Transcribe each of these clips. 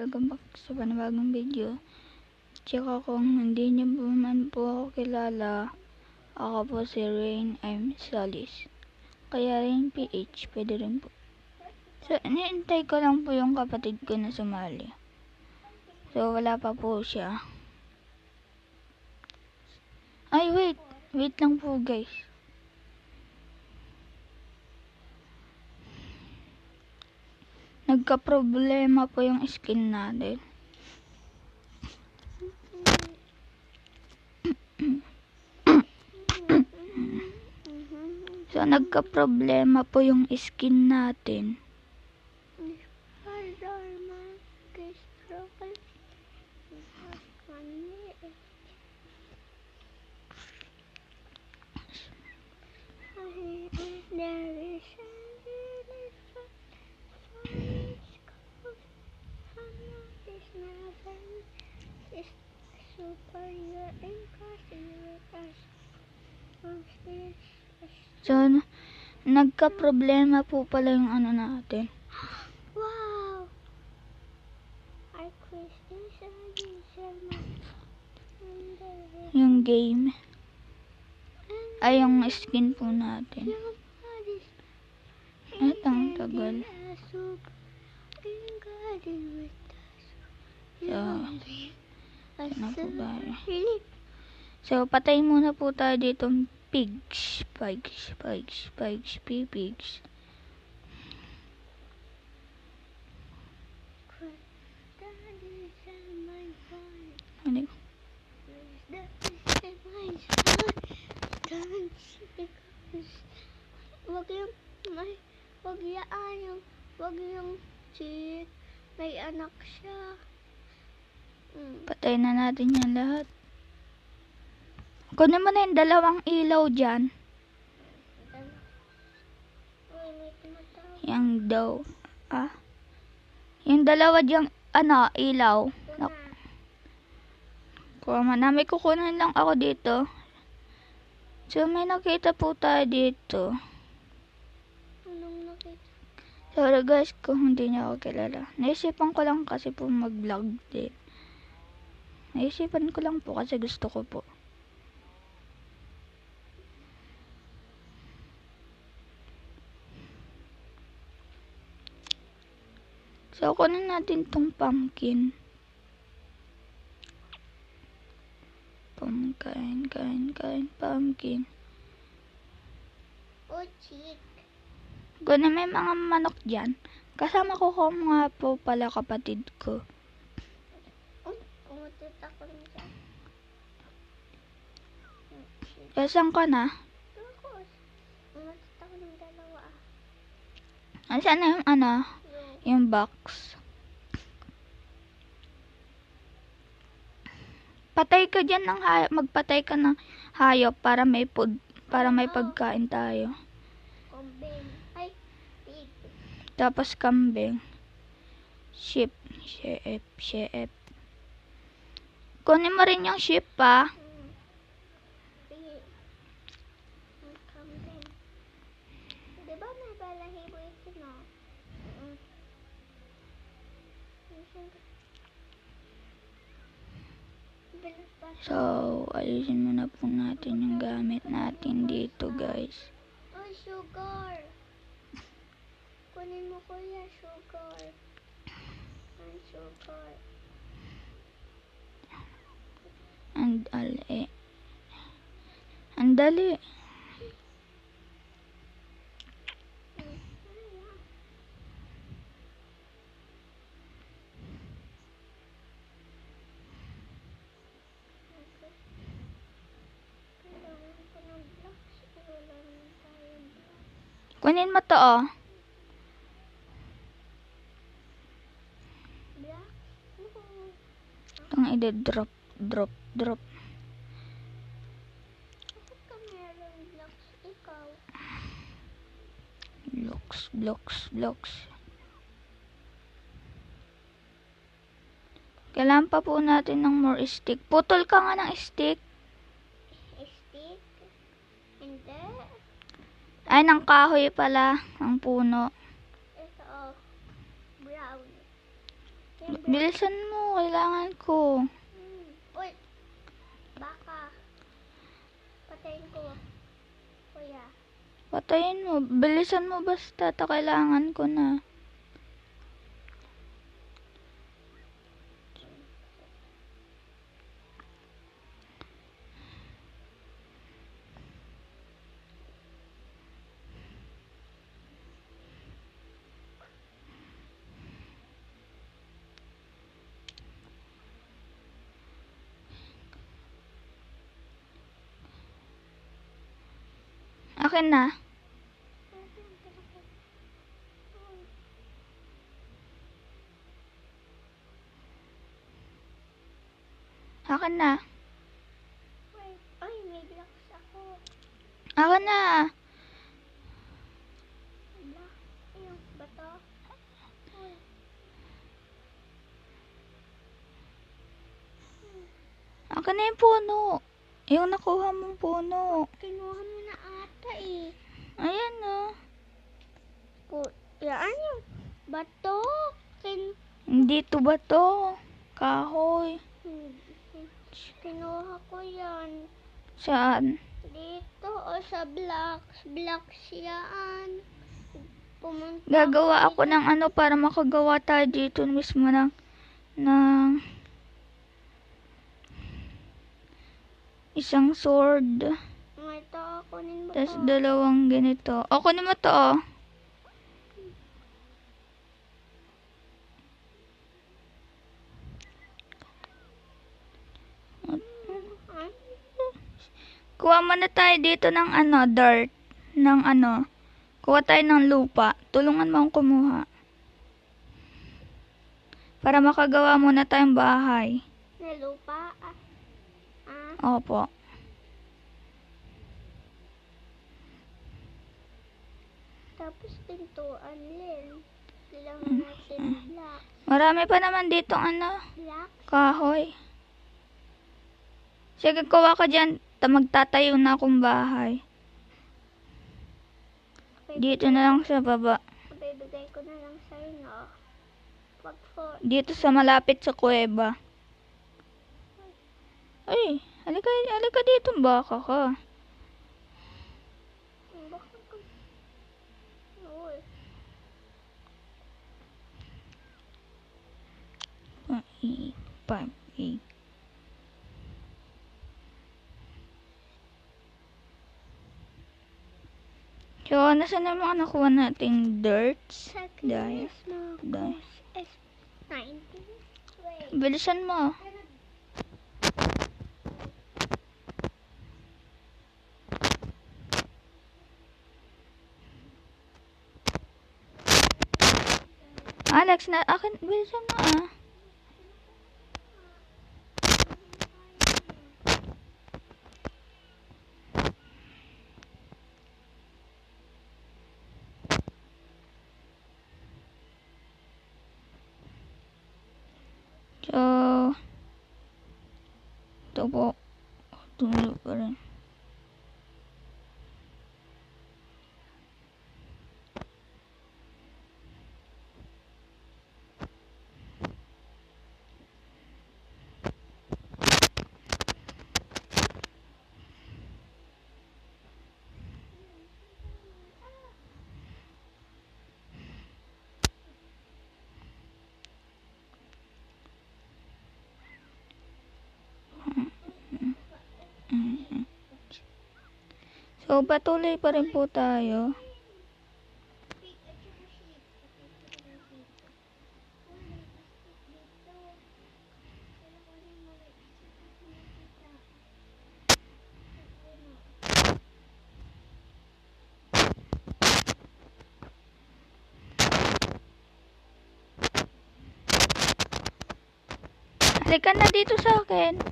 Welcome back sa panibagong video. Tsaka kung hindi niyo po man po ako kilala, ako po si Rain M. Solis. Kaya Rain PH, pwede rin po. So, iniintay ko lang po yung kapatid ko na sumali. So, wala pa po siya. Ay, wait. Wait lang po, guys. Nagka-problema po yung skin natin. So, nagka-problema po yung skin natin. So, n- nagka-problema po pala yung ano natin. Wow! Question Sarah Yung game. Ay, yung skin po natin. At ang tagal. So, ano po ba? So, patay muna po tayo dito pigs. Pigs, pigs, pigs, pi- pigs. Ano? Wag yung may wag yaan yung wag yung chick may anak siya. Mm. Patay na natin yan lahat. Kunin mo na yung dalawang ilaw dyan. Yung daw. Ah. Yung dalawa dyan, ano, ilaw. Kuha mo na. May kukunin lang ako dito. So, may nakita po tayo dito. Anong nakita? Sorry guys kung hindi niyo ako kilala. Naisipan ko lang kasi po mag-vlog din. Naisipan ko lang po kasi gusto ko po. So, kunin natin tong pumpkin. Pumpkin, kain, kain, pumpkin. Oh, chick. Kunin may mga manok dyan. Kasama ko ko nga po pala kapatid ko. Oh, umutot ako rin siya. Kasan ka na? Umutot ako ng dalawa. Asan na yung ano? Yung, box. Patay ka dyan ng hayop. Magpatay ka ng hayop para may food, para may pagkain tayo. kombeng. Ay, pig. Tapos kambing. Sheep. Sheep. Sheep. Kunin mo rin yung sheep pa. Mm. Pig. Ang kambing. Di ba may balahibo ito, no? Mm. Bilis pa siya. So, ayusin muna po natin yung gamit natin dito guys. Oh, sugar. Kunin mo kuya, sugar. Ang sugar. Ang dali. Ang dali. Kailangan ko ng blocks. Wala naman tayo blocks. Kunin mo to oh. Itong i-drop, drop, drop. Blocks? Blocks, blocks. Kailangan pa po natin ng more stick. Putol ka nga ng. Stick? Hindi. Ay, ng kahoy pala. Ang puno. Ito, oh. Brown. Bilisan mo, kailangan ko. Hmm. Uy! Baka. Patayin ko. Kuya. Patayin mo. Bilisan mo basta. Ta kailangan ko na. Akin na. Akin na. Ay, may blocks ako. Akin na. Akin na yung puno. Yung nakuha mong puno. Kinuha mo na eh. Ayan oh. Ku- Yan yung bato. Kin Hindi to ba to? Kahoy. Kinuha ko yan. Saan? Dito o sa blocks. Blocks yan. Pumunta Gagawa ako ng ano para makagawa tayo dito mismo ng ng isang sword. Ito, kunin mo Tapos dalawang ganito. O, kunin mo to oh. Kuha muna tayo dito ng ano, dirt. Ng ano. Kuha tayo ng lupa. Tulungan mo akong kumuha. Para makagawa muna tayong bahay. May lupa. Ah. ah. Opo. Tapos pintuan din. Kailangan Hmm. natin black. Marami pa naman dito ano, Black. kahoy. Sige, kuha ka dyan. Ta magtatayo na akong bahay. Dito na lang sa baba. Bibigay ko na lang sa inyo. Pag for... Dito sa malapit sa kuweba. Ay, halika, halika dito, baka ka. Baka ko... Uy. One, eight, five, eight. So, nasa na mga nakuha nating dirts? 19. Wait. Bilisan mo. Alex, na akin, bilisan mo ah. So, ito po. Tumulo pa rin. So, patuloy pa rin po tayo. Halika na dito sa akin.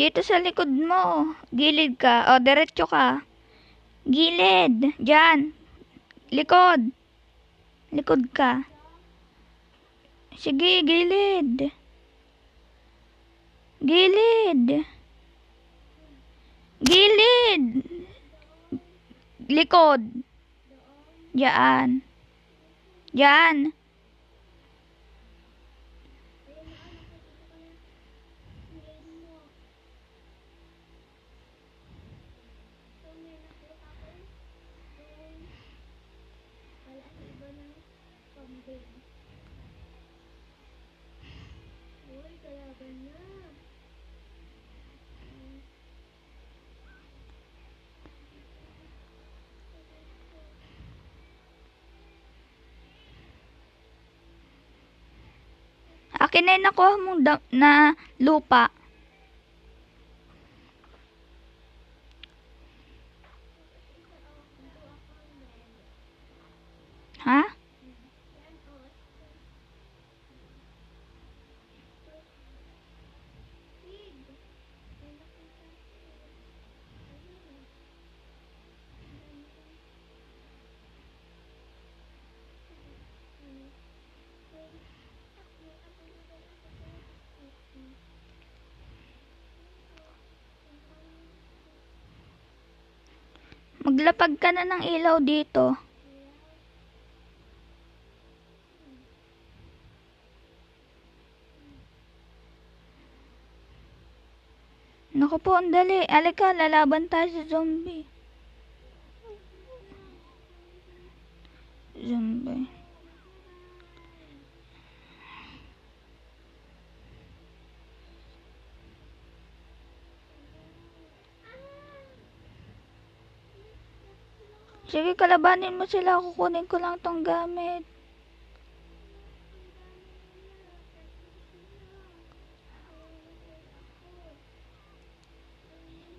Dito sa likod mo. Gilid ka. O, diretso ka. Gilid. Diyan. Likod. Likod ka. Sige, gilid. Gilid. Gilid! Likod. Diyan. Diyan. Akin yung nakuha mong da- na lupa. Maglapag ka na ng ilaw dito. Naku po, ang dali. Alika, lalaban tayo sa zombie. Zombie. Sige, kalabanin mo sila. Kukunin ko lang tong gamit.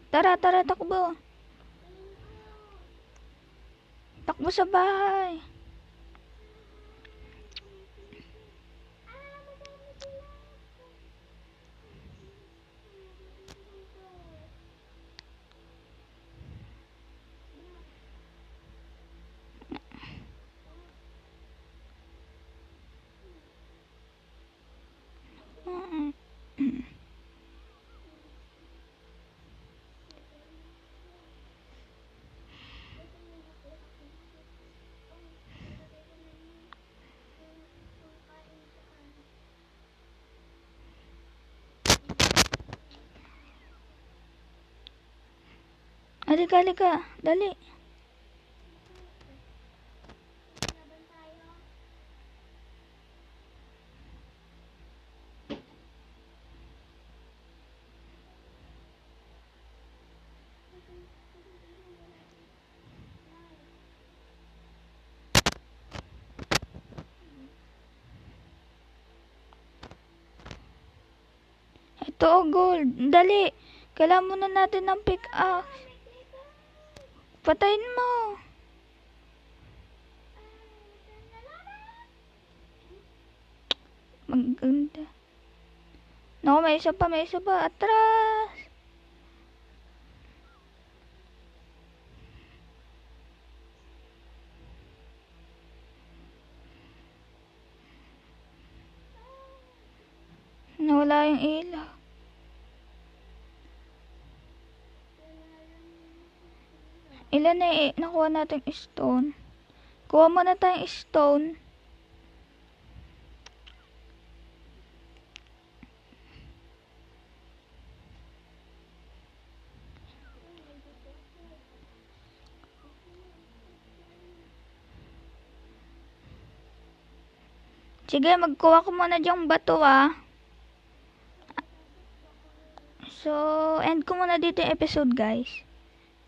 Tara, tara, takbo. Takbo sa bahay. Halika, halika. Dali. Ito, oh, gold. Dali. Kailangan muna natin ng pickaxe. Patayin mo. Maganda. Naku, may isa pa, may isa pa. Atras. Nawala yung ilaw. Ilan na eh, nakuha natin stone? Kuha muna tayong stone. Sige, magkuha ko muna diyang bato ah. So, end ko muna dito yung episode guys.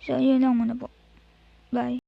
So, yun lang muna po. Bye.